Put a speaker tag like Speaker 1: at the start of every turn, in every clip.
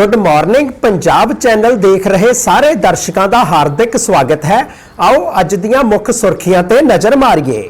Speaker 1: Good morning Punjab channel ਦੇਖ ਰਹੇ ਸਾਰੇ ਦਰਸ਼ਕਾਂ ਦਾ ਹਾਰਦਿਕ ਸਵਾਗਤ ਹੈ। ਆਓ ਅੱਜ ਦੀਆਂ ਮੁੱਖ ਸੁਰਖੀਆਂ ਤੇ ਨਜ਼ਰ ਮਾਰੀਏ।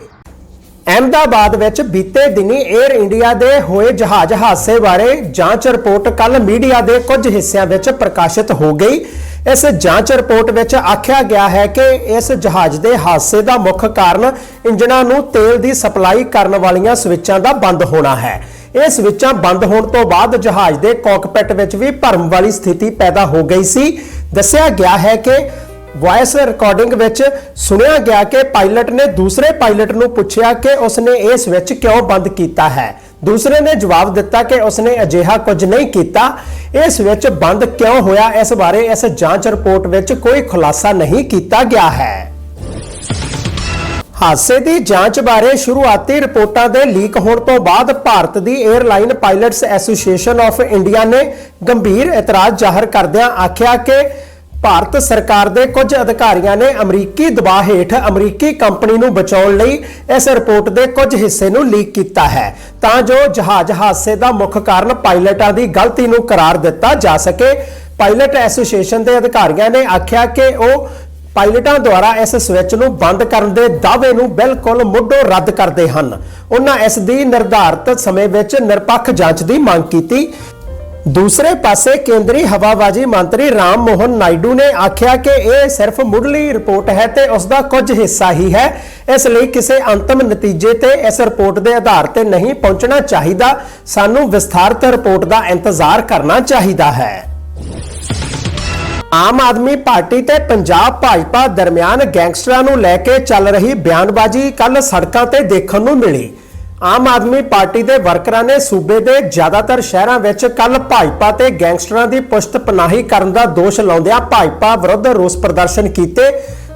Speaker 1: ਅਹਿਮਦਾਬਾਦ ਵਿੱਚ ਬੀਤੇ ਦਿਨੀ 에ਅਰ ਇੰਡੀਆ ਦੇ ਹੋਏ ਜਹਾਜ਼ ਹਾਦਸੇ ਬਾਰੇ ਜਾਂਚ ਰਿਪੋਰਟ ਕੱਲ ਮੀਡੀਆ ਦੇ ਕੁਝ ਹਿੱਸਿਆਂ ਵਿੱਚ ਪ੍ਰਕਾਸ਼ਿਤ ਹੋ ਗਈ। ਇਸ ਜਾਂਚ ਰਿਪੋਰਟ ਵਿੱਚ ਆਖਿਆ ਗਿਆ ਹੈ ਕਿ ਇਸ ਜਹਾਜ਼ ਦੇ ਹਾਦਸੇ ਦਾ ਮੁੱਖ ਕਾਰਨ ਇੰਜਣਾਂ ਨੂੰ ਤੇਲ ਦੀ ਸਪਲਾਈ ਕਰਨ ਵਾਲੀਆਂ ਸਵਿੱਚਾਂ ਦਾ ਬੰਦ ਹੋਣਾ ਹੈ। ਇਹ ਸਵਿੱਚਾਂ ਬੰਦ ਹੋਣ ਤੋਂ ਬਾਅਦ ਜਹਾਜ਼ ਦੇ ਕਾਕਪਿਟ ਵਿੱਚ ਵੀ ਭਰਮ ਵਾਲੀ ਸਥਿਤੀ ਪੈਦਾ ਹੋ ਗਈ ਸੀ। ਦੱਸਿਆ ਗਿਆ ਹੈ ਕਿ ਵਾਇਸ ਰਿਕਾਰਡਿੰਗ ਵਿੱਚ ਸੁਣਿਆ ਗਿਆ ਕਿ ਪਾਇਲਟ ਨੇ ਦੂਸਰੇ ਪਾਇਲਟ ਨੂੰ ਪੁੱਛਿਆ ਕਿ ਉਸਨੇ ਇਹ ਸਵਿੱਚ ਕਿਉਂ ਬੰਦ ਕੀਤਾ ਹੈ। ਦੂਸਰੇ ਨੇ ਜਵਾਬ ਦਿੱਤਾ ਕਿ ਉਸਨੇ ਅਜਿਹਾ ਕੁਝ ਨਹੀਂ ਕੀਤਾ। ਇਹ ਸਵਿੱਚ ਬੰਦ ਕਿਉਂ ਹੋਇਆ? ਇਸ ਬਾਰੇ ਇਸ ਜਾਂਚ ਰਿਪੋਰਟ ਵਿੱਚ ਕੋਈ ਖੁਲਾਸਾ ਨਹੀਂ ਕੀਤਾ ਗਿਆ ਹੈ। ਹਾਦਸੇ ਦੀ ਜਾਂਚ ਬਾਰੇ ਸ਼ੁਰੂਆਤੀ ਰਿਪੋਰਟਾਂ ਦੇ ਲੀਕ ਹੋਣ ਤੋਂ ਬਾਅਦ ਭਾਰਤ ਦੀ airline pilots association of India ਨੇ ਗੰਭੀਰ ਇਤਰਾਜ਼ ਜ਼ਾਹਰ ਕਰਦਿਆਂ ਆਖਿਆ ਕਿ ਭਾਰਤ ਸਰਕਾਰ ਦੇ ਕੁਝ ਅਧਿਕਾਰੀਆਂ ਨੇ ਅਮਰੀਕੀ ਦਬਾਅ ਹੇਠ ਅਮਰੀਕੀ ਕੰਪਨੀ ਨੂੰ ਬਚਾਉਣ ਲਈ ਇਸ ਰਿਪੋਰਟ ਦੇ ਕੁਝ ਹਿੱਸੇ ਨੂੰ ਲੀਕ ਕੀਤਾ ਹੈ, ਤਾਂ ਜੋ ਜਹਾਜ਼ ਹਾਦਸੇ ਦਾ ਮੁੱਖ ਕਾਰਨ ਪਾਇਲਟਾਂ ਦੀ ਗਲਤੀ ਨੂੰ ਕਰਾਰ ਦਿੱਤਾ ਜਾ ਸਕੇ। ਪਾਇਲਟ ਐਸੋਸੀਏਸ਼ਨ ਦੇ ਅਧਿਕਾਰੀਆਂ ਨੇ ਆਖਿਆ ਕਿ ਉਹ ਪਾਇਲਟਾਂ ਦੁਆਰਾ ਇਸ ਸਵਿੱਚ ਨੂੰ ਬੰਦ ਕਰਨ ਦੇ ਦਾਅਵੇ ਨੂੰ ਬਿਲਕੁਲ ਮੁੱਢੋਂ ਰੱਦ ਕਰਦੇ ਹਨ। ਉਹਨਾਂ ਇਸ ਦੀ ਨਿਰਧਾਰਤ ਸਮੇਂ ਵਿੱਚ ਨਿਰਪੱਖ ਜਾਂਚ ਦੀ ਮੰਗ ਕੀਤੀ। ਦੂਸਰੇ ਪਾਸੇ ਕੇਂਦਰੀ ਹਵਾਬਾਜ਼ੀ ਮੰਤਰੀ ਰਾਮ ਮੋਹਨ ਨਾਇਡੂ ਨੇ ਆਖਿਆ ਕਿ ਇਹ ਸਿਰਫ ਮੁੱਢਲੀ ਰਿਪੋਰਟ ਹੈ ਤੇ ਉਸ ਦਾ ਕੁਝ ਹਿੱਸਾ ਹੀ ਹੈ। ਇਸ ਲਈ ਕਿਸੇ ਅੰਤਮ ਨਤੀਜੇ ਤੇ ਇਸ ਰਿਪੋਰਟ ਦੇ ਆਧਾਰ ਤੇ ਨਹੀਂ ਪਹੁੰਚਣਾ ਚਾਹੀਦਾ। ਸਾਨੂੰ ਵਿਸਥਾਰਤ ਰਿਪੋਰਟ ਦਾ ਇੰਤਜ਼ਾਰ ਕਰਨਾ ਚਾਹੀਦਾ ਹੈ। ਆਮ ਆਦਮੀ ਪਾਰਟੀ ਤੇ ਪੰਜਾਬ ਭਾਜਪਾ ਦਰਮਿਆਨ ਗੈਂਗਸਟਰਾਂ ਨੂੰ ਲੈ ਕੇ ਚੱਲ ਰਹੀ ਬਿਆਨਬਾਜ਼ੀ ਕੱਲ ਸੜਕਾਂ ਤੇ ਦੇਖਣ ਨੂੰ ਮਿਲੀ। ਆਮ ਆਦਮੀ ਪਾਰਟੀ ਦੇ ਵਰਕਰਾਂ ਨੇ ਸੂਬੇ ਦੇ ਜ਼ਿਆਦਾਤਰ ਸ਼ਹਿਰਾਂ ਵਿੱਚ ਕੱਲ ਭਾਜਪਾ ਤੇ ਗੈਂਗਸਟਰਾਂ ਦੀ ਪੁਸ਼ਤ ਪਨਾਹੀ ਕਰਨ ਦਾ ਦੋਸ਼ ਲਾਉਂਦਿਆਂ ਭਾਜਪਾ ਵਿਰੁੱਧ ਰੋਸ ਪ੍ਰਦਰਸ਼ਨ ਕੀਤੇ।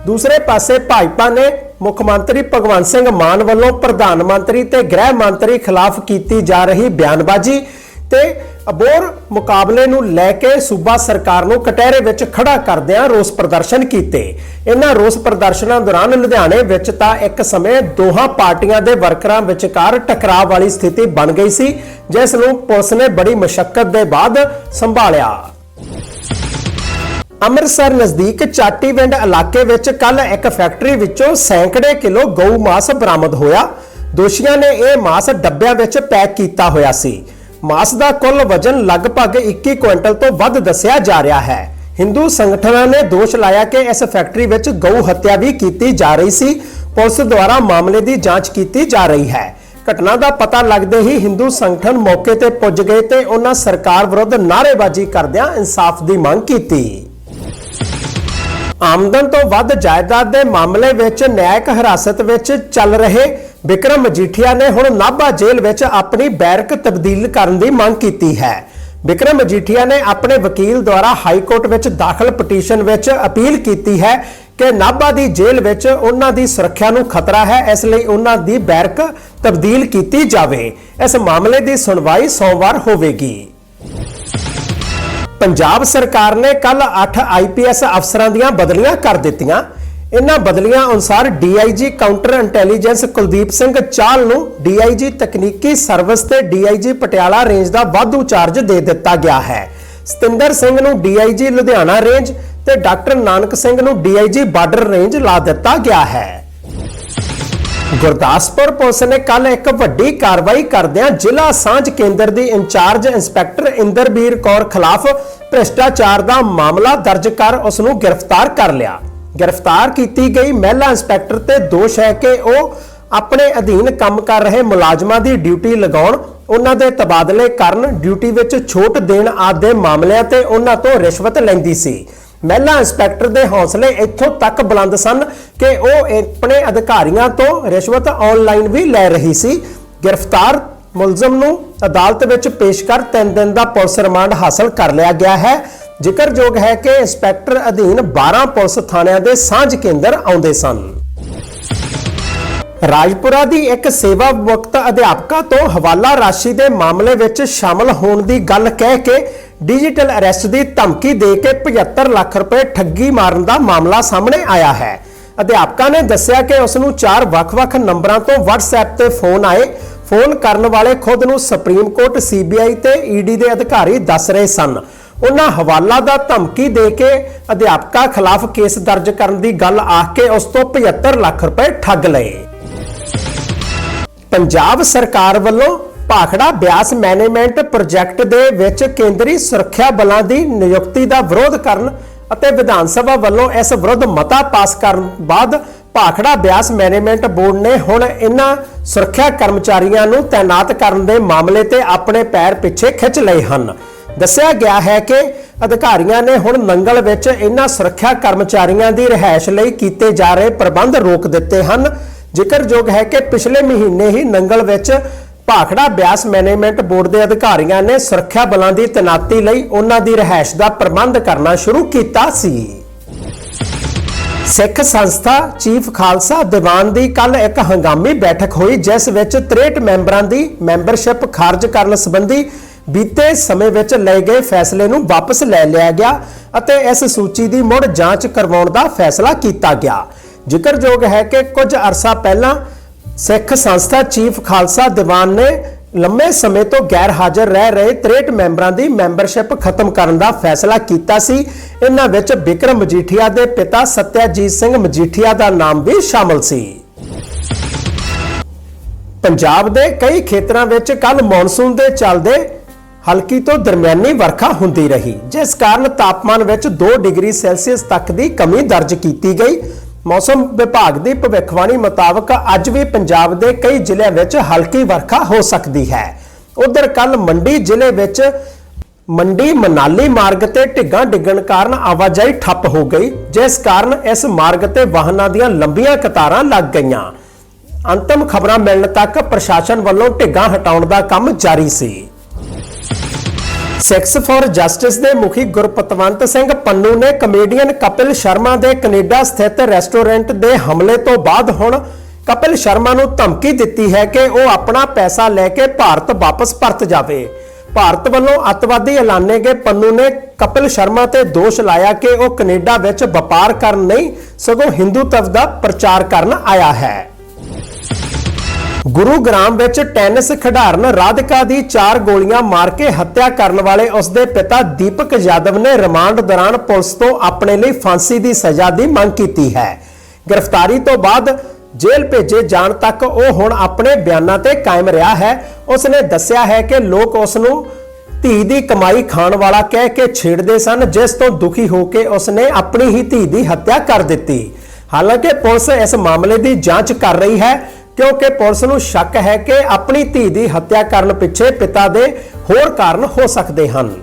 Speaker 1: ਦੂਸਰੇ ਪਾਸੇ ਭਾਜਪਾ ਨੇ ਮੁੱਖ ਮੰਤਰੀ ਭਗਵੰਤ ਸਿੰਘ ਮਾਨ ਵੱਲੋਂ ਪ੍ਰਧਾਨ ਮੰਤਰੀ ਤੇ ਗ੍ਰਹਿ ਮੰਤਰੀ ਖਿਲਾਫ ਕੀਤੀ ਜਾ ਰਹੀ ਬਿਆਨਬਾਜ਼ੀ ਤੇ ਅਬੋਰ ਮੁਕਾਬਲੇ ਨੂੰ ਲੈ ਕੇ ਸੂਬਾ ਸਰਕਾਰ ਨੂੰ ਕਟਹਿਰੇ ਵਿੱਚ ਖੜਾ ਕਰਦਿਆਂ ਰੋਸ ਪ੍ਰਦਰਸ਼ਨ ਕੀਤੇ। ਇਹਨਾਂ ਰੋਸ ਪ੍ਰਦਰਸ਼ਨਾਂ ਦੌਰਾਨ ਲੁਧਿਆਣੇ ਵਿੱਚ ਤਾਂ ਇੱਕ ਸਮੇਂ ਦੋਹਾਂ ਪਾਰਟੀਆਂ ਦੇ ਵਰਕਰਾਂ ਵਿਚਕਾਰ ਟਕਰਾਅ ਵਾਲੀ ਸਥਿਤੀ ਬਣ ਗਈ ਸੀ, ਜਿਸ ਨੂੰ ਪੁਲਿਸ ਨੇ ਬੜੀ ਮਸ਼ੱਕਤ ਦੇ ਬਾਅਦ ਸੰਭਾਲਿਆ। ਅੰਮ੍ਰਿਤਸਰ ਨਜ਼ਦੀਕ ਚਾਟੀਵਿੰਡ ਇਲਾਕੇ ਵਿੱਚ ਕੱਲ ਇੱਕ ਫੈਕਟਰੀ ਵਿੱਚੋਂ ਸੈਂਕੜੇ ਕਿਲੋ ਗਊ ਮਾਸ ਬਰਾਮਦ ਹੋਇਆ। ਦੋਸ਼ੀਆਂ ਨੇ ਇਹ ਮਾਸ ਡੱਬਿਆਂ ਵਿੱਚ ਪੈਕ ਕੀਤਾ ਹੋਇਆ ਸੀ। ਮਾਸ ਦਾ ਕੁੱਲ ਵਜ਼ਨ ਲਗਭਗ 21 ਕੁਇੰਟਲ ਤੋਂ ਵੱਧ ਦੱਸਿਆ ਜਾ ਰਿਹਾ ਹੈ। ਹਿੰਦੂ ਸੰਗਠਨਾਂ ਨੇ ਦੋਸ਼ ਲਾਇਆ ਕਿ ਇਸ ਫੈਕਟਰੀ ਵਿੱਚ ਗਊ ਹੱਤਿਆ ਵੀ ਕੀਤੀ ਜਾ ਰਹੀ ਸੀ। ਪੁਲਿਸ ਦੁਆਰਾ ਮਾਮਲੇ ਦੀ ਜਾਂਚ ਕੀਤੀ ਜਾ ਰਹੀ ਹੈ। ਘਟਨਾ ਦਾ ਪਤਾ ਲੱਗਦੇ ਹੀ ਹਿੰਦੂ ਸੰਗਠਨ ਮੌਕੇ ਤੇ ਪੁੱਜ ਗਏ ਤੇ ਉਹਨਾਂ ਸਰਕਾਰ ਵਿਰੁੱਧ ਨਾਅਰੇਬਾਜ਼ੀ ਕਰਦਿਆਂ ਇਨਸਾਫ ਦੀ ਮੰਗ ਕੀਤੀ। ਆਮਦਨ ਤੋਂ ਵੱਧ ਜਾਇਦਾਦ ਦੇ ਮਾਮਲੇ ਵਿੱਚ ਨਿਆਇਕ ਹਿਰਾਸਤ ਵਿੱਚ ਚੱਲ ਰਹੇ ਵਿਕਰਮ ਮਜੀਠੀਆ ਨੇ ਹੁਣ ਨਾਭਾ ਜੇਲ੍ਹ ਵਿੱਚ ਆਪਣੀ ਬੈਰਕ ਤਬਦੀਲ ਕਰਨ ਦੀ ਮੰਗ ਕੀਤੀ ਹੈ। ਵਿਕਰਮ ਮਜੀਠੀਆ ਨੇ ਆਪਣੇ ਵਕੀਲ ਦੁਆਰਾ ਹਾਈ ਕੋਰਟ ਵਿੱਚ ਦਾਖਲ ਪਟੀਸ਼ਨ ਵਿੱਚ ਅਪੀਲ ਕੀਤੀ ਹੈ ਕਿ ਨਾਭਾ ਦੀ ਜੇਲ੍ਹ ਵਿੱਚ ਉਹਨਾਂ ਦੀ ਸੁਰੱਖਿਆ ਨੂੰ ਖਤਰਾ ਹੈ, ਇਸ ਲਈ ਉਹਨਾਂ ਦੀ ਬੈਰਕ ਤਬਦੀਲ ਕੀਤੀ ਜਾਵੇ। ਇਸ ਮਾਮਲੇ ਦੀ ਸੁਣਵਾਈ ਸੋਮਵਾਰ ਹੋਵੇਗੀ। ਪੰਜਾਬ ਸਰਕਾਰ ਨੇ ਕੱਲ 8 ਆਈਪੀਐਸ ਅਫਸਰਾਂ ਦੀਆਂ ਬਦਲੀਆਂ ਕਰ ਦਿੱਤੀਆਂ। ਇਨ੍ਹਾਂ ਬਦਲੀਆਂ ਅਨੁਸਾਰ DIG counter intelligence Kuldeep Singh ਚਾਲ ਨੂੰ ਡੀਆਈਜੀ ਤਕਨੀਕੀ ਸਰਵਿਸ ਤੇ ਡੀਆਈਜੀ ਪਟਿਆਲਾ ਰੇਂਜ ਦਾ ਵਾਧੂ ਚਾਰਜ ਦੇ ਦਿੱਤਾ ਗਿਆ ਹੈ। ਸਤਿੰਦਰ ਸਿੰਘ ਨੂੰ ਡੀਆਈਜੀ ਲੁਧਿਆਣਾ ਰੇਂਜ ਤੇ ਡਾਕਟਰ ਨਾਨਕ ਸਿੰਘ ਨੂੰ ਡੀਆਈਜੀ ਬਾਰਡਰ ਰੇਂਜ ਲਾ ਦਿੱਤਾ ਗਿਆ ਹੈ। ਗੁਰਦਾਸਪੁਰ ਪੁਲਿਸ ਨੇ ਕੱਲ ਇੱਕ ਵੱਡੀ ਕਾਰਵਾਈ ਕਰਦਿਆਂ ਜ਼ਿਲ੍ਹਾ ਸਾਂਝ ਕੇਂਦਰ ਦੀ ਇੰਚਾਰਜ ਇੰਸਪੈਕਟਰ ਇੰਦਰਬੀਰ ਕੌਰ ਖਿਲਾਫ ਭ੍ਰਿਸ਼ਟਾਚਾਰ ਦਾ ਮਾਮਲਾ ਦਰਜ ਕਰ ਉਸ ਨੂੰ ਗ੍ਰਿਫਤਾਰ ਕਰ ਲਿਆ। ਗ੍ਰਿਫਤਾਰ ਕੀਤੀ ਗਈ ਮਹਿਲਾ ਇੰਸਪੈਕਟਰ ਤੇ ਦੋਸ਼ ਹੈ ਕਿ ਉਹ ਆਪਣੇ ਅਧੀਨ ਕੰਮ ਕਰ ਰਹੇ ਮੁਲਾਜ਼ਮਾਂ ਦੀ ਡਿਊਟੀ ਲਗਾਉਣ, ਉਹਨਾਂ ਦੇ ਤਬਾਦਲੇ ਕਰਨ, ਡਿਊਟੀ ਵਿੱਚ ਛੋਟ ਦੇਣ ਆਦਿ ਮਾਮਲਿਆਂ ਤੇ ਉਹਨਾਂ ਤੋਂ ਰਿਸ਼ਵਤ ਲੈਂਦੀ ਸੀ। ਮਹਿਲਾ ਇੰਸਪੈਕਟਰ ਦੇ ਹੌਸਲੇ ਇੱਥੋਂ ਤੱਕ ਬੁਲੰਦ ਸਨ ਕਿ ਉਹ ਆਪਣੇ ਅਧਿਕਾਰੀਆਂ ਤੋਂ ਰਿਸ਼ਵਤ ਆਨਲਾਈਨ ਵੀ ਲੈ ਰਹੀ ਸੀ। ਗ੍ਰਿਫਤਾਰ ਮੁਲਜ਼ਮ ਨੂੰ ਅਦਾਲਤ ਵਿੱਚ ਪੇਸ਼ ਕਰ 3 ਦਿਨ ਦਾ ਪੁਲਿਸ ਰਿਮਾਂਡ ਹਾਸਲ ਕਰ ਲਿਆ ਗਿਆ ਹੈ। ਜ਼ਿਕਰਯੋਗ ਹੈ ਕਿ ਇੰਸਪੈਕਟਰ ਅਧੀਨ 12 ਪੁਲਿਸ ਥਾਣਿਆਂ ਦੇ ਸਾਂਝ ਕੇਂਦਰ ਆਉਂਦੇ ਸਨ। ਰਾਜਪੁਰਾ ਦੀ ਇੱਕ ਸੇਵਾ ਮੁਕਤ ਅਧਿਆਪਕਾ ਤੋਂ ਹਵਾਲਾ ਰਾਸ਼ੀ ਦੇ ਮਾਮਲੇ ਵਿੱਚ ਸ਼ਾਮਲ ਹੋਣ ਦੀ ਗੱਲ ਕਹਿ ਕੇ ਡਿਜੀਟਲ ਅਰੈਸਟ ਦੀ ਧਮਕੀ ਦੇ ਕੇ 75 ਲੱਖ ਰੁਪਏ ਠੱਗੀ ਮਾਰਨ ਦਾ ਮਾਮਲਾ ਸਾਹਮਣੇ ਆਇਆ ਹੈ। ਅਧਿਆਪਕਾ ਨੇ ਦੱਸਿਆ ਕਿ ਉਸ ਨੂੰ ਚਾਰ ਵੱਖ-ਵੱਖ ਨੰਬਰਾਂ ਤੋਂ WhatsApp ਤੇ ਫੋਨ ਆਏ। ਫੋਨ ਕਰਨ ਵਾਲੇ ਖੁਦ ਨੂੰ ਸੁਪਰੀਮ ਕੋਰਟ ਸੀਬੀਆਈ ਤੇ ਈਡੀ ਦੇ ਅਧਿਕਾਰੀ ਦੱਸ ਰਹੇ ਸਨ। ਉਹਨਾਂ ਹਵਾਲਾ ਦਾ ਧਮਕੀ ਦੇ ਕੇ ਅਧਿਆਪਕਾਂ ਖਿਲਾਫ ਕੇਸ ਦਰਜ ਕਰਨ ਦੀ ਗੱਲ ਆਖ ਕੇ ਉਸ ਤੋਂ 75 ਲੱਖ ਰੁਪਏ ਠੱਗ ਲਏ। ਪੰਜਾਬ ਸਰਕਾਰ ਵੱਲੋਂ ਭਾਖੜਾ ਬਿਆਸ ਮੈਨੇਜਮੈਂਟ ਪ੍ਰੋਜੈਕਟ ਦੇ ਵਿੱਚ ਕੇਂਦਰੀ ਸੁਰੱਖਿਆ ਬਲਾਂ ਦੀ ਨਿਯੁਕਤੀ ਦਾ ਵਿਰੋਧ ਕਰਨ ਅਤੇ ਵਿਧਾਨ ਸਭਾ ਵੱਲੋਂ ਇਸ ਵਿਰੁੱਧ ਮਤਾ ਪਾਸ ਕਰਨ ਬਾਅਦ ਭਾਖੜਾ ਬਿਆਸ ਮੈਨੇਜਮੈਂਟ ਬੋਰਡ ਨੇ ਹੁਣ ਇਹਨਾਂ ਸੁਰੱਖਿਆ ਕਰਮਚਾਰੀਆਂ ਨੂੰ ਤਾਇਨਾਤ ਕਰਨ ਦੇ ਮਾਮਲੇ ਤੇ ਆਪਣੇ ਪੈਰ ਪਿੱਛੇ ਖਿੱਚ ਲਏ ਹਨ। ਦੱਸਿਆ ਗਿਆ ਹੈ ਕਿ ਅਧਿਕਾਰੀਆਂ ਨੇ ਹੁਣ ਨੰਗਲ ਵਿੱਚ ਇਨ੍ਹਾਂ ਸੁਰੱਖਿਆ ਕਰਮਚਾਰੀਆਂ ਦੀ ਰਿਹਾਇਸ਼ ਲਈ ਕੀਤੇ ਜਾ ਰਹੇ ਪ੍ਰਬੰਧ ਰੋਕ ਦਿੱਤੇ ਹਨ। ਜ਼ਿਕਰਯੋਗ ਹੈ ਕਿ ਪਿਛਲੇ ਮਹੀਨੇ ਹੀ ਨੰਗਲ ਵਿੱਚ ਭਾਖੜਾ ਬਿਆਸ ਮੈਨੇਜਮੈਂਟ ਬੋਰਡ ਦੇ ਅਧਿਕਾਰੀਆਂ ਨੇ ਸੁਰੱਖਿਆ ਬਲਾਂ ਦੀ ਤੈਨਾਤੀ ਲਈ ਉਹਨਾਂ ਦੀ ਰਿਹਾਇਸ਼ ਦਾ ਪ੍ਰਬੰਧ ਕਰਨਾ ਸ਼ੁਰੂ ਕੀਤਾ ਸੀ। ਸਿੱਖ ਸੰਸਥਾ ਚੀਫ ਖਾਲਸਾ ਦੀਵਾਨ ਦੀ ਕੱਲ ਇੱਕ ਹੰਗਾਮੀ ਬੈਠਕ ਹੋਈ, ਜਿਸ ਵਿੱਚ 63 ਮੈਂਬਰਾਂ ਦੀ ਮੈਂਬਰਸ਼ਿਪ ਖਾਰਜ ਕਰਨ ਸੰਬੰਧੀ ਬੀਤੇ ਸਮੇਂ ਵਿੱਚ ਲਏ ਗਏ ਫੈਸਲੇ ਨੂੰ ਵਾਪਸ ਲੈ ਲਿਆ ਗਿਆ ਅਤੇ ਇਸ ਸੂਚੀ ਦੀ ਮੁੜ ਜਾਂਚ ਕਰਵਾਉਣ ਦਾ ਫੈਸਲਾ ਕੀਤਾ ਗਿਆ। ਜ਼ਿਕਰਯੋਗ ਹੈ ਕਿ ਕੁਝ ਅਰਸਾ ਪਹਿਲਾਂ ਸਿੱਖ ਸੰਸਥਾ ਚੀਫ ਖਾਲਸਾ ਦੀਵਾਨ ਨੇ ਲੰਮੇ ਸਮੇਂ ਤੋਂ ਗੈਰ ਹਾਜ਼ਰ ਰਹਿ ਰਹੇ 63 ਮੈਂਬਰਾਂ ਦੀ ਮੈਂਬਰਸ਼ਿਪ ਖਤਮ ਕਰਨ ਦਾ ਫੈਸਲਾ ਕੀਤਾ ਸੀ। ਇਹਨਾਂ ਵਿੱਚ ਵਿਕਰਮ ਮਜੀਠੀਆ ਦੇ ਪਿਤਾ ਸਤਿਆਜੀਤ ਸਿੰਘ ਮਜੀਠੀਆ ਦਾ ਨਾਮ ਵੀ ਸ਼ਾਮਲ ਸੀ। ਪੰਜਾਬ ਦੇ ਕਈ ਖੇਤਰਾਂ ਵਿੱਚ ਕੱਲ ਮੌਨਸੂਨ ਦੇ ਚੱਲਦੇ ਹਲਕੀ ਤੋਂ ਦਰਮਿਆਨੀ ਵਰਖਾ ਹੁੰਦੀ ਰਹੀ, ਜਿਸ ਕਾਰਨ ਤਾਪਮਾਨ ਵਿੱਚ 2 ਡਿਗਰੀ ਸੈਲਸੀਅਸ ਤੱਕ ਦੀ ਕਮੀ ਦਰਜ ਕੀਤੀ ਗਈ। ਮੌਸਮ ਵਿਭਾਗ ਦੀ ਭਵਿੱਖਬਾਣੀ ਮੁਤਾਬਕ ਅੱਜ ਵੀ ਪੰਜਾਬ ਦੇ ਕਈ ਜ਼ਿਲ੍ਹਿਆਂ ਵਿੱਚ ਹਲਕੀ ਵਰਖਾ ਹੋ ਸਕਦੀ ਹੈ। ਉਧਰ ਕੱਲ ਮੰਡੀ ਜ਼ਿਲ੍ਹੇ ਵਿੱਚ ਮੰਡੀ ਮਨਾਲੀ ਮਾਰਗ ਤੇ ਢਿੱਗਾਂ ਡਿੱਗਣ ਕਾਰਨ ਆਵਾਜਾਈ ਠੱਪ ਹੋ ਗਈ, ਜਿਸ ਕਾਰਨ ਇਸ ਮਾਰਗ ਤੇ ਵਾਹਨਾਂ ਦੀਆਂ ਲੰਬੀਆਂ ਕਤਾਰਾਂ ਲੱਗ ਗਈਆਂ। ਅੰਤਮ ਖਬਰਾਂ ਮਿਲਣ ਤੱਕ ਪ੍ਰਸ਼ਾਸਨ ਵੱਲੋਂ ਢਿੱਗਾਂ ਹਟਾਉਣ ਦਾ ਕੰਮ ਜਾਰੀ ਸੀ। ਸਿਕਸ ਫॉर ਜਸਟਿਸ ਦੇ ਮੁਖੀ ਗੁਰਪਤਵੰਤ ਸਿੰਘ ਪੰਨੂ ਨੇ ਕਮੇਡੀਅਨ ਕਪਿਲ ਸ਼ਰਮਾ ਦੇ ਕੈਨੇਡਾ ਸਥਿਤ ਰੈਸਟੋਰੈਂਟ ਦੇ ਹਮਲੇ ਤੋਂ ਬਾਅਦ ਹੁਣ ਕਪਿਲ ਸ਼ਰਮਾ ਨੂੰ ਧਮਕੀ ਦਿੱਤੀ ਹੈ ਕਿ ਉਹ ਆਪਣਾ ਪੈਸਾ ਲੈ ਕੇ ਭਾਰਤ ਵਾਪਸ ਪਰਤ ਜਾਵੇ। ਭਾਰਤ ਵੱਲੋਂ ਅੱਤਵਾਦੀ ਐਲਾਨੇ ਗਏ ਪੰਨੂ ਨੇ ਕਪਿਲ ਸ਼ਰਮਾ ਤੇ ਦੋਸ਼ ਲਾਇਆ ਕਿ ਉਹ ਕੈਨੇਡਾ ਵਿੱਚ ਵਪਾਰ ਕਰਨ ਨਹੀਂ, ਸਗੋਂ ਹਿੰਦੂਤਵ ਦਾ ਪ੍ਰਚਾਰ ਕਰਨ ਆਇਆ ਹੈ। ਗੁਰੂਗ੍ਰਾਮ ਵਿੱਚ ਟੈਨਿਸ ਖਿਡਾਰਨ ਰਾਧਿਕਾ ਦੀ ਚਾਰ ਗੋਲੀਆਂ ਮਾਰ ਕੇ ਹੱਤਿਆ ਕਰਨ ਵਾਲੇ ਉਸ ਦੇ ਪਿਤਾ ਦੀਪਕ ਯਾਦਵ ਨੇ ਰਿਮਾਂਡ ਦੌਰਾਨ ਪੁਲਿਸ ਤੋਂ ਆਪਣੇ ਲਈ ਫਾਂਸੀ ਦੀ ਸਜ਼ਾ ਦੀ ਮੰਗ ਕੀਤੀ ਹੈ। ਗ੍ਰਿਫਤਾਰੀ ਤੋਂ ਬਾਅਦ ਜੇਲ੍ਹ ਭੇਜੇ ਜਾਣ ਤੱਕ ਉਹ ਹੁਣ ਆਪਣੇ ਬਿਆਨਾਂ ਤੇ ਕਾਇਮ ਰਿਹਾ ਹੈ। ਉਸ ਨੇ ਦੱਸਿਆ ਹੈ ਕਿ ਲੋਕ ਉਸ ਨੂੰ ਧੀ ਦੀ ਕਮਾਈ ਖਾਣ ਵਾਲਾ ਕਹਿ ਕੇ ਛੇੜਦੇ ਸਨ, ਜਿਸ ਤੋਂ ਦੁਖੀ ਹੋ ਕੇ ਉਸ ਨੇ ਆਪਣੀ ਹੀ ਧੀ ਦੀ ਹੱਤਿਆ ਕਰ ਦਿੱਤੀ। ਹਾਲਾਂਕਿ ਪੁਲਿਸ ਇਸ ਮਾਮਲੇ ਦੀ ਜਾਂਚ ਕਰ ਰਹੀ ਹੈ। ਕਿਉਂਕਿ ਪੁਲਿਸ ਨੂੰ ਸ਼ੱਕ ਹੈ ਕਿ ਆਪਣੀ ਧੀ ਦੀ ਹੱਤਿਆ ਕਰਨ ਪਿੱਛੇ ਪਿਤਾ ਦੇ ਹੋਰ ਕਾਰਨ ਹੋ ਸਕਦੇ ਹਨ।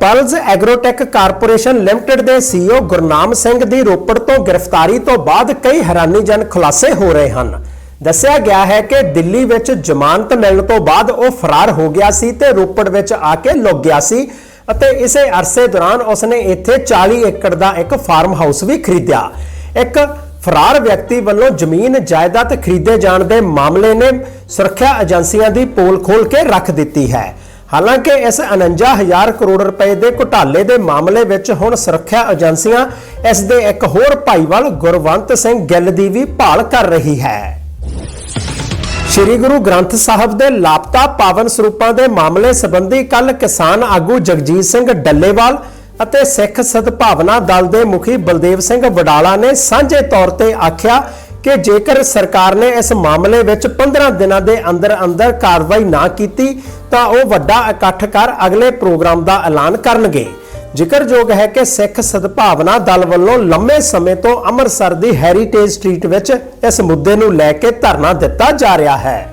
Speaker 1: ਪਲਜ਼ ਐਗਰੋਟੈਕ ਕਾਰਪੋਰੇਸ਼ਨ ਲਿਮਟਿਡ ਦੇ ਸੀਈਓ ਗੁਰਨਾਮ ਸਿੰਘ ਦੀ ਰੋਪੜ ਤੋਂ ਗ੍ਰਿਫਤਾਰੀ ਤੋਂ ਬਾਅਦ ਕਈ ਹੈਰਾਨੀਜਨਕ ਖੁਲਾਸੇ ਹੋ ਰਹੇ ਹਨ। ਦੱਸਿਆ ਗਿਆ ਹੈ ਕਿ ਦਿੱਲੀ ਵਿੱਚ ਜ਼ਮਾਨਤ ਮਿਲਣ ਤੋਂ ਬਾਅਦ ਉਹ ਫਰਾਰ ਹੋ ਗਿਆ ਸੀ ਤੇ ਰੋਪੜ ਵਿੱਚ ਆ ਕੇ ਲੁਕ ਗਿਆ ਸੀ ਅਤੇ ਇਸੇ ਅਰਸੇ ਦੌਰਾਨ ਉਸਨੇ ਇੱਥੇ 40 ਏਕੜ ਦਾ ਇੱਕ ਫਾਰਮ ਹਾਊਸ ਵੀ ਖਰੀਦਿਆ। ਇੱਕ ਫਰਾਰ ਵਿਅਕਤੀ ਵੱਲੋਂ ਜ਼ਮੀਨ, ਜਾਇਦਾਦ ਖਰੀਦੇ ਜਾਣ ਦੇ ਮਾਮਲੇ ਨੇ ਸੁਰੱਖਿਆ ਏਜੰਸੀਆਂ ਦੀ ਪੋਲ ਖੋਲ ਕੇ ਰੱਖ ਦਿੱਤੀ ਹੈ। ਹਾਲਾਂਕਿ ਇਸ 49000 ਕਰੋੜ ਰੁਪਏ ਦੇ ਘੁਟਾਲੇ ਦੇ ਮਾਮਲੇ ਵਿੱਚ ਹੁਣ ਸੁਰੱਖਿਆ ਏਜੰਸੀਆਂ ਇਸ ਦੇ ਇੱਕ ਹੋਰ ਭਾਈਵਾਲ ਗੁਰਵੰਤ ਸਿੰਘ ਗਿੱਲ ਦੀ ਵੀ ਭਾਲ ਕਰ ਰਹੀ ਹੈ। ਸ਼੍ਰੀ ਗੁਰੂ ਗ੍ਰੰਥ ਸਾਹਿਬ ਦੇ ਲਾਪਤਾ ਪਾਵਨ ਸਰੂਪਾਂ ਦੇ ਮਾਮਲੇ ਸੰਬੰਧੀ ਕੱਲ ਕਿਸਾਨ ਆਗੂ ਜਗਜੀਤ ਸਿੰਘ ਡੱਲੇਵਾਲ ਅਤੇ ਸਿੱਖ ਸਦਭਾਵਨਾ ਦਲ ਦੇ ਮੁਖੀ ਬਲਦੇਵ ਸਿੰਘ ਵਡਾਲਾ ਨੇ ਸਾਂਝੇ ਤੌਰ ਤੇ ਆਖਿਆ ਕਿ ਜੇਕਰ ਸਰਕਾਰ ਨੇ ਇਸ ਮਾਮਲੇ ਵਿੱਚ 15 ਦਿਨਾਂ ਦੇ ਅੰਦਰ ਅੰਦਰ ਕਾਰਵਾਈ ਨਾ ਕੀਤੀ, ਤਾਂ ਉਹ ਵੱਡਾ ਇਕੱਠ ਕਰ ਅਗਲੇ ਪ੍ਰੋਗਰਾਮ ਦਾ ਐਲਾਨ ਕਰਨਗੇ। ਜ਼ਿਕਰਯੋਗ ਹੈ ਕਿ ਸਿੱਖ ਸਦਭਾਵਨਾ ਦਲ ਵੱਲੋਂ ਲੰਮੇ ਸਮੇਂ ਤੋਂ ਅੰਮ੍ਰਿਤਸਰ ਦੀ ਹੈਰੀਟੇਜ ਸਟਰੀਟ ਵਿੱਚ ਇਸ ਮੁੱਦੇ ਨੂੰ ਲੈ ਕੇ ਧਰਨਾ ਦਿੱਤਾ ਜਾ ਰਿਹਾ ਹੈ।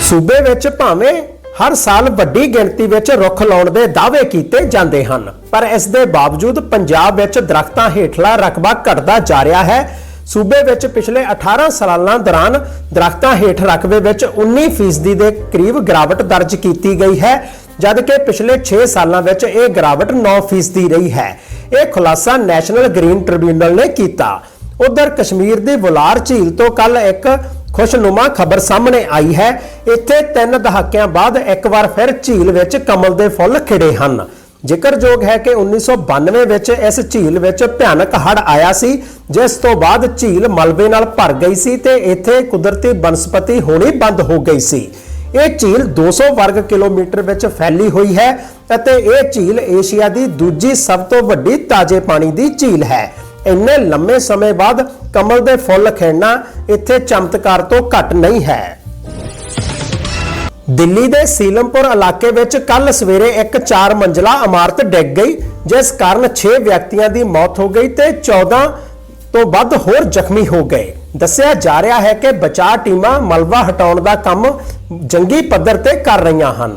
Speaker 1: ਸੂਬੇ ਵਿੱਚ ਭਾਵੇਂ ਹਰ ਸਾਲ ਵੱਡੀ ਗਿਣਤੀ ਵਿੱਚ ਰੁੱਖ ਲਾਉਣ ਦੇ ਦਾਅਵੇ ਕੀਤੇ ਜਾਂਦੇ ਹਨ। ਪਰ ਇਸ ਦੇ ਬਾਵਜੂਦ ਪੰਜਾਬ ਵਿੱਚ ਦਰਖਤਾਂ ਹੇਠਲਾ ਰਕਬਾ ਘਟਦਾ ਜਾ ਰਿਹਾ ਹੈ। ਸੂਬੇ ਵਿੱਚ ਪਿਛਲੇ 18 ਸਾਲਾਂ ਦੌਰਾਨ ਦਰਖਤਾਂ ਹੇਠ ਰਕਬੇ ਵਿੱਚ 19% ਦੇ ਕਰੀਬ ਗਿਰਾਵਟ ਦਰਜ ਕੀਤੀ ਗਈ ਹੈ। ਜਦਕਿ ਪਿਛਲੇ 6 ਸਾਲਾਂ ਵਿੱਚ ਇਹ ਗਿਰਾਵਟ 9% ਰਹੀ ਹੈ। ਇਹ ਖੁਲਾਸਾ ਨੈਸ਼ਨਲ ਗ੍ਰੀਨ ਟ੍ਰਿਬਿਊਨਲ ਨੇ ਕੀਤਾ। ਉਧਰ ਕਸ਼ਮੀਰ ਦੀ ਬੁਲਾਰ ਝੀਲ ਤੋਂ ਕੱਲ ਇੱਕ ਖੁਸ਼ਨੁਮਾ ਖਬਰ ਸਾਹਮਣੇ ਆਈ ਹੈ। ਇੱਥੇ ਤਿੰਨ ਦਹਾਕਿਆਂ ਬਾਅਦ ਇੱਕ ਵਾਰ ਫਿਰ ਝੀਲ ਵਿੱਚ ਕਮਲ ਦੇ ਫੁੱਲ ਖਿੜੇ ਹਨ। ਜ਼ਿਕਰਯੋਗ ਹੈ ਕਿ 1992 ਵਿੱਚ ਇਸ ਝੀਲ ਵਿੱਚ ਭਿਆਨਕ ਹੜ੍ਹ ਆਇਆ ਸੀ, ਜਿਸ ਤੋਂ ਬਾਅਦ ਝੀਲ ਮਲਬੇ ਨਾਲ ਭਰ ਗਈ ਸੀ ਤੇ ਇੱਥੇ ਕੁਦਰਤੀ ਬਨਸਪਤੀ ਹੋਣੀ ਬੰਦ ਹੋ ਗਈ ਸੀ। ਇਹ ਝੀਲ 200 ਵਰਗ ਕਿਲੋਮੀਟਰ ਵਿੱਚ ਫੈਲੀ ਹੋਈ ਹੈ ਅਤੇ ਇਹ ਝੀਲ ਏਸ਼ੀਆ ਦੀ ਦੂਜੀ ਸਭ ਤੋਂ ਵੱਡੀ ਤਾਜ਼ੇ ਪਾਣੀ ਦੀ ਝੀਲ ਹੈ। ਇੰਨੇ ਲੰਮੇ ਸਮੇਂ ਬਾਅਦ ਕਮਲ ਦੇ ਫੁੱਲ ਖਿੜਨਾ ਇੱਥੇ ਚਮਤਕਾਰ ਤੋਂ ਘੱਟ ਨਹੀਂ ਹੈ। ਦਿੱਲੀ ਦੇ ਸੀਲਮਪੁਰ ਇਲਾਕੇ ਵਿੱਚ ਕੱਲ ਸਵੇਰੇ ਇੱਕ 4 ਮੰਜ਼ਲਾ ਇਮਾਰਤ ਡਿੱਗ ਗਈ, ਜਿਸ ਕਾਰਨ 6 ਵਿਅਕਤੀਆਂ ਦੀ ਮੌਤ ਹੋ ਗਈ ਤੇ 14 ਤੋਂ ਵੱਧ ਹੋਰ ਜ਼ਖਮੀ ਹੋ ਗਏ। ਦੱਸਿਆ ਜਾ ਰਿਹਾ ਹੈ ਕਿ ਬਚਾਅ ਟੀਮਾਂ ਮਲਬਾ ਹਟਾਉਣ ਦਾ ਕੰਮ ਜੰਗੀ ਪੱਧਰ ਤੇ ਕਰ ਰਹੀਆਂ ਹਨ।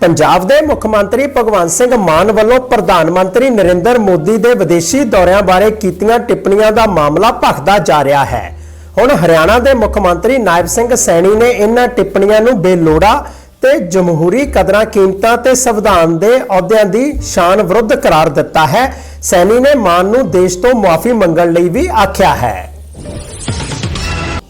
Speaker 1: ਪੰਜਾਬ ਦੇ ਮੁੱਖ ਮੰਤਰੀ ਭਗਵੰਤ ਸਿੰਘ ਮਾਨ ਵੱਲੋਂ ਪ੍ਰਧਾਨ ਮੰਤਰੀ ਨਰਿੰਦਰ ਮੋਦੀ ਦੇ ਵਿਦੇਸ਼ੀ ਦੌਰਿਆਂ ਬਾਰੇ ਕੀਤੀਆਂ ਟਿੱਪਣੀਆਂ ਦਾ ਮਾਮਲਾ ਭਖਦਾ ਜਾ ਰਿਹਾ ਹੈ। ਹੁਣ ਹਰਿਆਣਾ ਦੇ ਮੁੱਖ ਮੰਤਰੀ ਨਾਇਬ ਸਿੰਘ ਸੈਣੀ ਨੇ ਇਹਨਾਂ ਟਿੱਪਣੀਆਂ ਨੂੰ ਬੇਲੋੜਾ ਤੇ ਜਮਹੂਰੀ ਕਦਰਾਂ ਕੀਮਤਾਂ ਤੇ ਸੰਵਿਧਾਨ ਦੇ ਅਹੁਦਿਆਂ ਦੀ ਸ਼ਾਨ ਵਿਰੁੱਧ ਕਰਾਰ ਦਿੱਤਾ ਹੈ। ਸੈਣੀ ਨੇ ਮਾਨ ਨੂੰ ਦੇਸ਼ ਤੋਂ ਮੁਆਫੀ ਮੰਗਣ ਲਈ ਵੀ ਆਖਿਆ ਹੈ।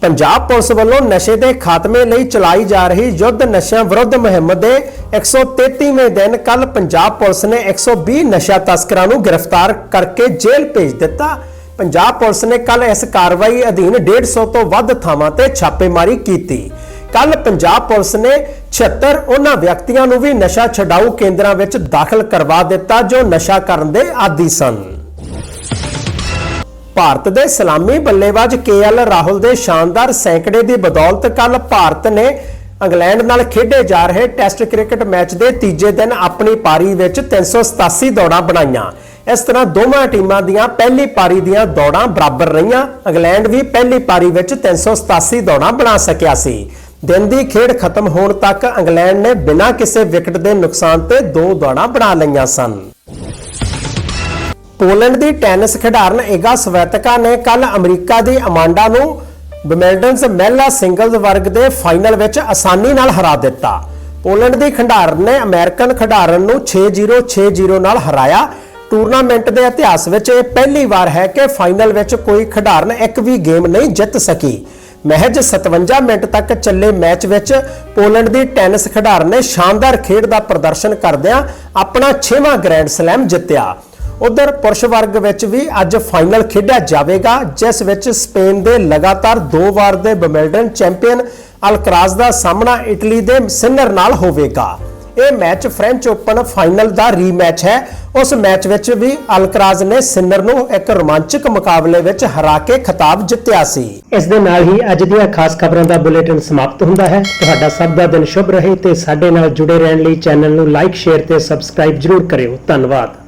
Speaker 1: ਪੰਜਾਬ ਪੁਲਿਸ ਵੱਲੋਂ ਨਸ਼ੇ ਦੇ ਖਾਤਮੇ ਲਈ ਚਲਾਈ ਜਾ ਰਹੀ ਯੁੱਧ ਨਸ਼ਿਆਂ ਵਿਰੁੱਧ ਮੁਹਿੰਮ ਦੇ 133ਵੇਂ ਦਿਨ ਕੱਲ ਪੰਜਾਬ ਪੁਲਿਸ ਨੇ 120 ਨਸ਼ਾ ਤਸਕਰਾਂ ਨੂੰ ਗ੍ਰਿਫਤਾਰ ਕਰਕੇ ਜੇਲ੍ਹ ਭੇਜ ਦਿੱਤਾ। ਪੰਜਾਬ ਪੁਲਿਸ ਨੇ ਕੱਲ ਇਸ ਕਾਰਵਾਈ ਅਧੀਨ 150 ਤੋਂ ਵੱਧ ਥਾਵਾਂ ਤੇ ਛਾਪੇਮਾਰੀ ਕੀਤੀ। ਕੱਲ ਪੰਜਾਬ ਪੁਲਿਸ ਨੇ 76 ਉਹਨਾਂ ਵਿਅਕਤੀਆਂ ਨੂੰ ਵੀ ਨਸ਼ਾ ਛਡਾਊ ਕੇਂਦਰਾਂ ਵਿੱਚ ਦਾਖਲ ਕਰਵਾ ਦਿੱਤਾ ਜੋ ਨਸ਼ਾ ਕਰਨ ਦੇ ਆਦੀ ਸਨ। ਭਾਰਤ ਦੇ ਸਲਾਮੀ ਬੱਲੇਬਾਜ਼ ਕੇਐਲ ਰਾਹੁਲ ਦੇ ਸ਼ਾਨਦਾਰ ਸੈਂਕੜੇ ਦੀ ਬਦੌਲਤ ਕੱਲ ਭਾਰਤ ਨੇ ਇੰਗਲੈਂਡ ਨਾਲ ਖੇਡੇ ਜਾ ਰਹੇ ਟੈਸਟ ਕ੍ਰਿਕਟ ਮੈਚ ਦੇ ਤੀਜੇ ਦਿਨ ਆਪਣੀ ਪਾਰੀ ਵਿੱਚ 387 ਦੌੜਾਂ ਬਣਾਈਆਂ। ਇਸ ਤਰ੍ਹਾਂ ਦੋਵਾਂ ਟੀਮਾਂ ਦੀਆਂ ਪਹਿਲੀ ਪਾਰੀ ਦੀਆਂ ਦੌੜਾਂ ਬਰਾਬਰ ਰਹੀਆਂ। ਇੰਗਲੈਂਡ ਵੀ ਪਹਿਲੀ ਪਾਰੀ ਵਿੱਚ 387 ਦੌੜਾਂ ਬਣਾ ਸਕਿਆ ਸੀ। ਦਿਨ ਦੀ ਖੇਡ ਖਤਮ ਹੋਣ ਤੱਕ ਇੰਗਲੈਂਡ ਨੇ ਬਿਨਾਂ ਕਿਸੇ ਵਿਕਟ ਦੇ ਨੁਕਸਾਨ ਤੇ ਦੋ ਦੌੜਾਂ ਬਣਾ ਲਈਆਂ ਸਨ। ਪੋਲੈਂਡ ਦੀ ਟੈਨਿਸ ਖਿਡਾਰਨ ਏਗਾ ਸਵੈਤਕਾ ਨੇ ਕੱਲ ਅਮਰੀਕਾ ਦੀ ਅਮਾਂਡਾ ਨੂੰ ਵਿਮਬਲਡਨਸ ਮਹਿਲਾ ਸਿੰਗਲਜ਼ ਵਰਗ ਦੇ ਫਾਈਨਲ ਵਿੱਚ ਆਸਾਨੀ ਨਾਲ ਹਰਾ ਦਿੱਤਾ। ਪੋਲੈਂਡ ਦੀ ਖਿਡਾਰਨ ਨੇ ਅਮਰੀਕਨ ਖਿਡਾਰਨ ਨੂੰ 6-0 6-0 ਨਾਲ ਹਰਾਇਆ। ਟੂਰਨਾਮੈਂਟ ਦੇ ਇਤਿਹਾਸ ਵਿੱਚ ਇਹ ਪਹਿਲੀ ਵਾਰ ਹੈ ਕਿ ਫਾਈਨਲ ਵਿੱਚ ਕੋਈ ਖਿਡਾਰਨ ਇੱਕ ਵੀ ਗੇਮ ਨਹੀਂ ਜਿੱਤ ਸਕੀ। ਮਹਿਜ 57 ਮਿੰਟ ਤੱਕ ਚੱਲੇ ਮੈਚ ਵਿੱਚ ਪੋਲੈਂਡ ਦੀ ਟੈਨਿਸ ਖਿਡਾਰਨ ਨੇ ਸ਼ਾਨਦਾਰ ਖੇਡ ਦਾ ਪ੍ਰਦਰਸ਼ਨ ਕਰਦਿਆਂ ਆਪਣਾ 6ਵਾਂ ਗ੍ਰੈਂਡ ਸਲੈਮ ਜਿੱਤਿਆ। ਉਧਰ ਪੁਰਸ਼ ਵਰਗ ਵਿੱਚ ਵੀ ਅੱਜ ਫਾਈਨਲ ਖੇਡਿਆ ਜਾਵੇਗਾ, ਜਿਸ ਵਿੱਚ ਸਪੇਨ ਦੇ ਲਗਾਤਾਰ ਦੋ ਵਾਰ ਦੇ ਬਮਿਲਡਨ ਚੈਂਪੀਅਨ ਅਲਕਰਾਜ਼ ਦਾ ਸਾਹਮਣਾ ਇਟਲੀ ਦੇ ਸਿਨਰ ਨਾਲ ਹੋਵੇਗਾ। ਇਹ ਮੈਚ ਫ੍ਰੈਂਚ ਓਪਨ ਫਾਈਨਲ ਦਾ ਰੀਮੈਚ ਹੈ। ਉਸ ਮੈਚ ਵਿੱਚ ਵੀ ਅਲਕਰਾਜ਼ ਨੇ ਸਿਨਰ ਨੂੰ ਇੱਕ ਰੋਮਾਂਚਕ ਮੁਕਾਬਲੇ ਵਿੱਚ ਹਰਾ ਕੇ ਖਿਤਾਬ ਜਿੱਤਿਆ ਸੀ। ਇਸ ਦੇ ਨਾਲ ਹੀ ਅੱਜ ਦੀਆਂ ਖਾਸ ਖਬਰਾਂ ਦਾ ਬੁਲੇਟਿਨ ਸਮਾਪਤ ਹੁੰਦਾ ਹੈ। ਤੁਹਾਡਾ ਸਭ ਦਾ ਦਿਨ ਸ਼ੁਭ ਰਹੇ ਤੇ ਸਾਡੇ ਨਾਲ ਜੁੜੇ ਰਹਿਣ ਲਈ ਚੈਨਲ ਨੂੰ ਲਾਈਕ, ਸ਼ੇਅਰ ਤੇ ਸਬਸਕ੍ਰਾਈਬ ਜਰੂਰ ਕਰਿਓ। ਧੰਨਵਾਦ।